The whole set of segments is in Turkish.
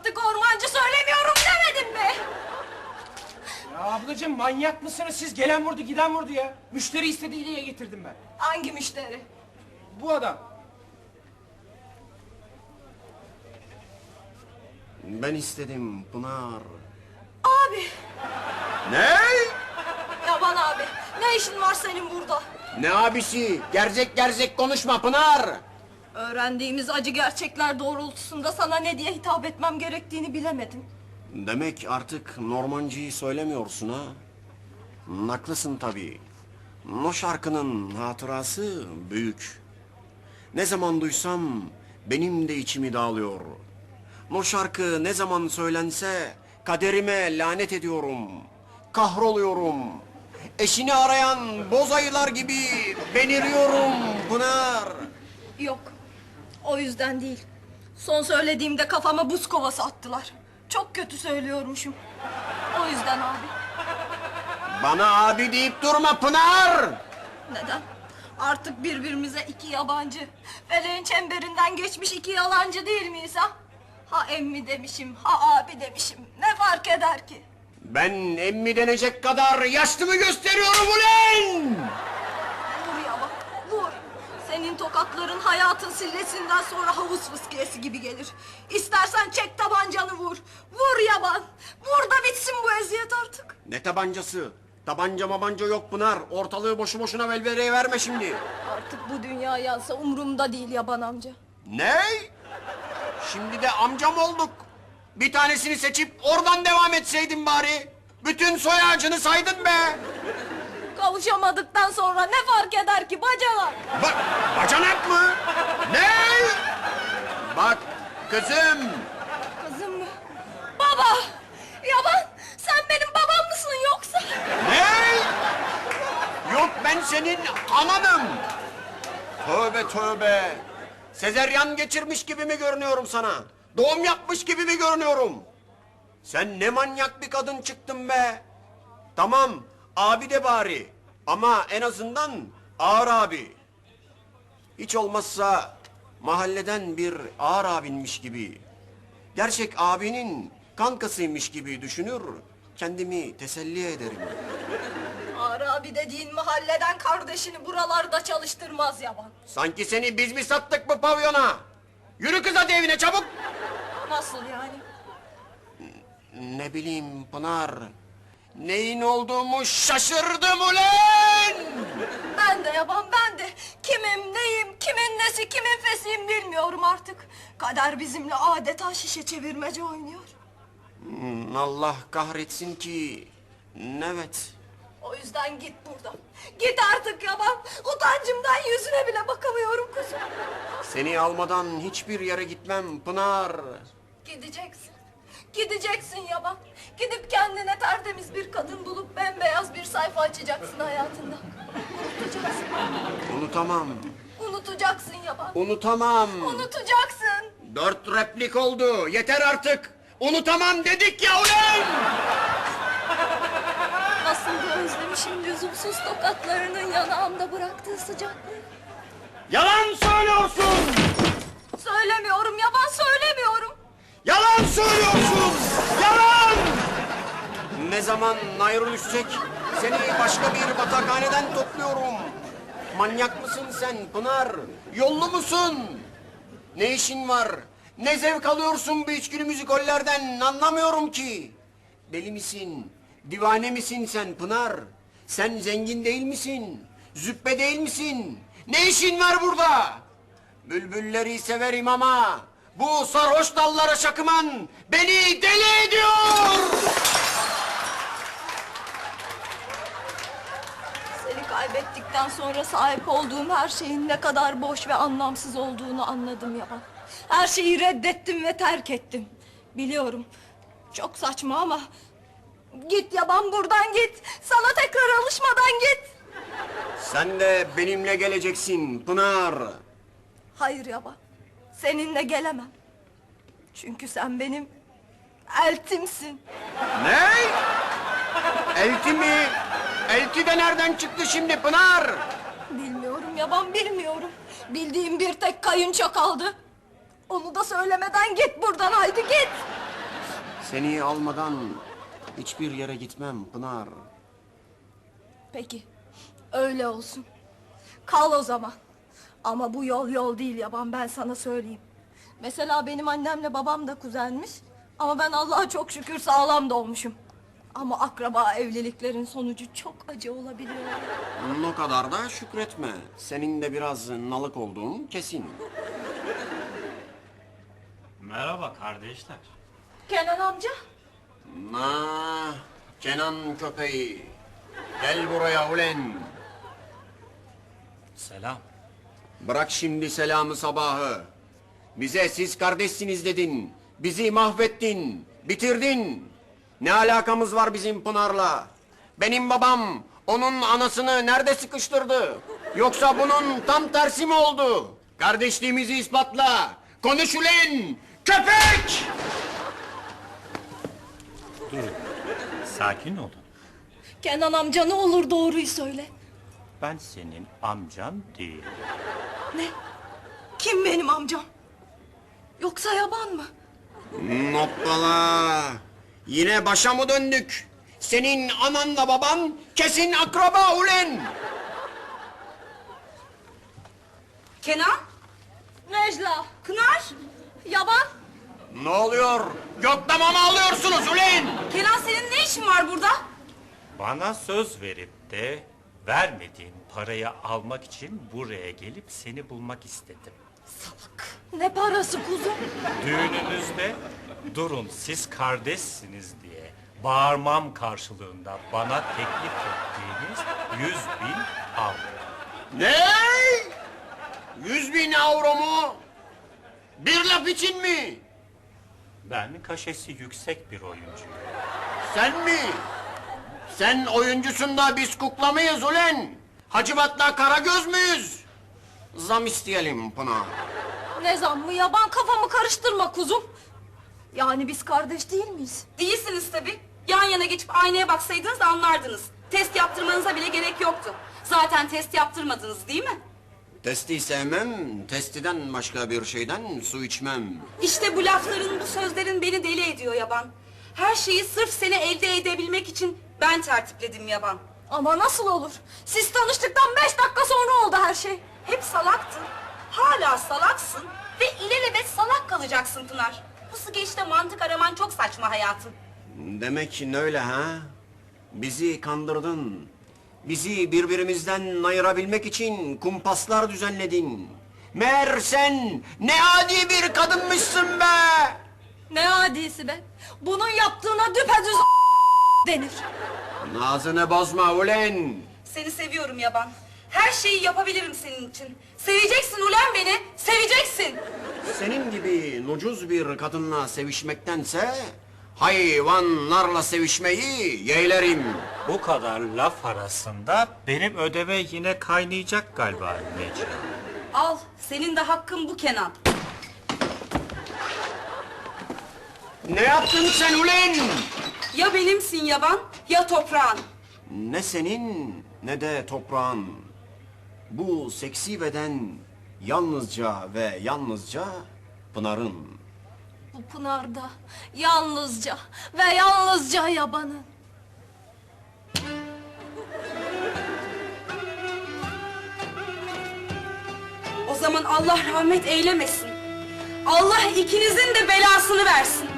Artık ormancı söylemiyorum demedim mi? Ya ablacığım manyak mısınız siz? Gelen vurdu giden vurdu ya. Müşteri istediği diye getirdim ben. Hangi müşteri? Bu adam. Ben istedim Pınar. Abi, Ne? yaban abi. Ne işin var senin burada? Ne abisi? Gerzek gerzek konuşma Pınar. Öğrendiğimiz acı gerçekler doğrultusunda sana ne diye hitap etmem gerektiğini bilemedim. Demek artık Normancıyı söylemiyorsun ha? Haklısın tabii. O şarkının hatırası büyük. Ne zaman duysam benim de içimi dağılıyor. O şarkı ne zaman söylense kaderime lanet ediyorum. Kahroluyorum. Eşini arayan boz ayılar gibi beliriyorum Pınar. Yok, o yüzden değil. Son söylediğimde kafama buz kovası attılar. Çok kötü söylüyormuşum. O yüzden abi. Bana abi deyip durma Pınar. Neden? Artık birbirimize iki yabancı. Feleğin çemberinden geçmiş iki yalancı değil miyiz ha? Ha emmi demişim, ha abi demişim. Ne fark eder ki? Ben emmi denecek kadar yaşlı mı gösteriyorum ulan? Vur ya bak, vur. Senin tokatların hayatın sillesinden sonra havuz fıskiyesi gibi gelir. İstersen çek tabancanı vur. Vur yaban. Vur da bitsin bu eziyet artık. Ne tabancası? Tabanca mabanca yok Pınar. Ortalığı boşu boşuna velvereye verme şimdi. Artık bu dünya yansa umurumda değil yaban amca. Ne? Şimdi de amcam olduk. Bir tanesini seçip oradan devam etseydin bari. Bütün soy ağacını saydın be. Kavuşamadıktan sonra ne fark eder ki bacanak? Bak, bacanak mı? Ne? Bak kızım. Kızım mı? Baba! Yaban sen benim babam mısın yoksa? Ne? Yok ben senin ananım. Tövbe tövbe. Sezeryan geçirmiş gibi mi görünüyorum sana? Doğum yapmış gibi mi görünüyorum? Sen ne manyak bir kadın çıktın be. Tamam abi de bari. Ama en azından ağır abi. Hiç olmazsa mahalleden bir ağır abinmiş gibi. Gerçek abinin kankasıymış gibi düşünür. Kendimi teselli ederim. Ağır abi dediğin mahalleden kardeşini buralarda çalıştırmaz yaban. Sanki seni biz mi sattık bu pavyona? Yürü kız hadi evine çabuk. Nasıl yani? Ne bileyim Pınar. Neyin olduğumu şaşırdım ulan! Ben de yaban ben de. Kimim neyim, kimin nesi, kimin fesiyim bilmiyorum artık. Kader bizimle adeta şişe çevirmece oynuyor. Hmm, Allah kahretsin ki. Evet. O yüzden git buradan. Git artık yaban. Utancımdan yüzüne bile bakamıyorum kuzum. Seni almadan hiçbir yere gitmem Pınar. Gideceksin. Gideceksin yaban. Gidip kendine tertemiz bir kadın bulup bembeyaz bir sayfa açacaksın hayatında. Unutacaksın. Unutamam. Unutacaksın yaban. Unutamam. Unutacaksın. Dört replik oldu. Yeter artık. Unutamam dedik ya ulan! Nasıl da özlemişim lüzumsuz tokatlarının yanağımda bıraktığı sıcaklığı. Yalan söylüyorsun! Söylemiyorum yaban söylemiyorum. Yalan söylüyorsun! Yalan! Ne zaman Nayrul düşecek seni başka bir batakhaneden topluyorum. Manyak mısın sen Pınar? Yollu musun? Ne işin var? Ne zevk alıyorsun bu içkili müzikollerden anlamıyorum ki. Deli misin? Divane misin sen Pınar? Sen zengin değil misin? Züppe değil misin? Ne işin var burada? Bülbülleri severim ama bu sarhoş dallara şakıman beni deli ediyor. Seni kaybettikten sonra sahip olduğum her şeyin ne kadar boş ve anlamsız olduğunu anladım yaban. Her şeyi reddettim ve terk ettim. Biliyorum. Çok saçma ama... Git yaban buradan git. Sana tekrar alışmadan git. Sen de benimle geleceksin Pınar. Hayır yaban. Seninle gelemem. Çünkü sen benim eltimsin. Ne? Elti mi? Elti de nereden çıktı şimdi Pınar? Bilmiyorum yaban bilmiyorum. Bildiğim bir tek kayınço kaldı. Onu da söylemeden git buradan haydi git. Seni almadan hiçbir yere gitmem Pınar. Peki. Öyle olsun. Kal o zaman. Ama bu yol yol değil yaban ben sana söyleyeyim. Mesela benim annemle babam da kuzenmiş. Ama ben Allah'a çok şükür sağlam doğmuşum. Ama akraba evliliklerin sonucu çok acı olabiliyor. O kadar da şükretme. Senin de biraz nalık olduğun kesin. Merhaba kardeşler. Kenan amca. Na, Kenan köpeği. Gel buraya ulen. Selam. Bırak şimdi selamı sabahı. Bize siz kardeşsiniz dedin. Bizi mahvettin. Bitirdin. Ne alakamız var bizim Pınar'la? Benim babam onun anasını nerede sıkıştırdı? Yoksa bunun tam tersi mi oldu? Kardeşliğimizi ispatla. Konuş ulen. Köpek! Durun. Sakin olun. Kenan amca ne olur doğruyu söyle. Ben senin amcan değilim. Ne? Kim benim amcam? Yoksa yaban mı? Hoppala. Yine başa mı döndük? Senin ananla baban kesin akraba ulen. Kenan, Necla. Pınar. Yaban. Ne oluyor? Yoklama mı alıyorsunuz ulen? Kenan senin ne işin var burada? Bana söz verip de vermediğin parayı almak için buraya gelip seni bulmak istedim. Ne parası kuzum? Düğününüzde durun siz kardeşsiniz diye bağırmam karşılığında bana teklif ettiğiniz yüz bin avro. Ne? Yüz bin avro mu? Bir laf için mi? Ben kaşesi yüksek bir oyuncuyum. Sen mi? Sen oyuncusun da biz kukla mıyız ulen? Hacivat'la Karagöz müyüz? Zam isteyelim Pınar. Ne zammı yaban kafamı karıştırma kuzum. Yani biz kardeş değil miyiz? Değilsiniz tabii. Yan yana geçip aynaya baksaydınız anlardınız. Test yaptırmanıza bile gerek yoktu. Zaten test yaptırmadınız değil mi? Testi sevmem, testiden başka bir şeyden su içmem. İşte bu lafların, bu sözlerin beni deli ediyor yaban. Her şeyi sırf seni elde edebilmek için ben tertipledim yaban. Ama nasıl olur? Siz tanıştıktan beş dakika sonra oldu her şey. Hep salaktın. Hala salaksın ve ilelebet salak kalacaksın Pınar. Bu sıgeçte mantık araman çok saçma hayatım. Demek öyle ha? Bizi kandırdın. Bizi birbirimizden ayırabilmek için kumpaslar düzenledin. Meğer sen ne adi bir kadınmışsın be! Ne adisi be. Bunun yaptığına düpedüz denir. Nazını bozma ulen! Seni seviyorum yaban. Her şeyi yapabilirim senin için. Seveceksin ulan beni, seveceksin. Senin gibi nucuz bir kadınla sevişmektense... ...hayvanlarla sevişmeyi yeğlerim. Bu kadar laf arasında benim ödeve yine kaynayacak galiba Necla. Al, senin de hakkın bu Kenan. Ne yaptın sen ulen? Ya benimsin yaban, ya toprağın. Ne senin ne de toprağın. Bu seksi beden yalnızca ve yalnızca Pınar'ın. Bu pınarda yalnızca ve yalnızca yabanın. O zaman Allah rahmet eylemesin. Allah ikinizin de belasını versin.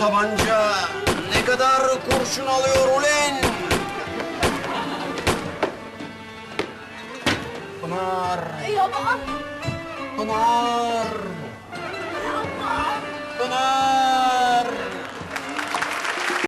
Tabanca ne kadar kurşun alıyor ulen? Pınar, Yaban. Pınar. Pınar.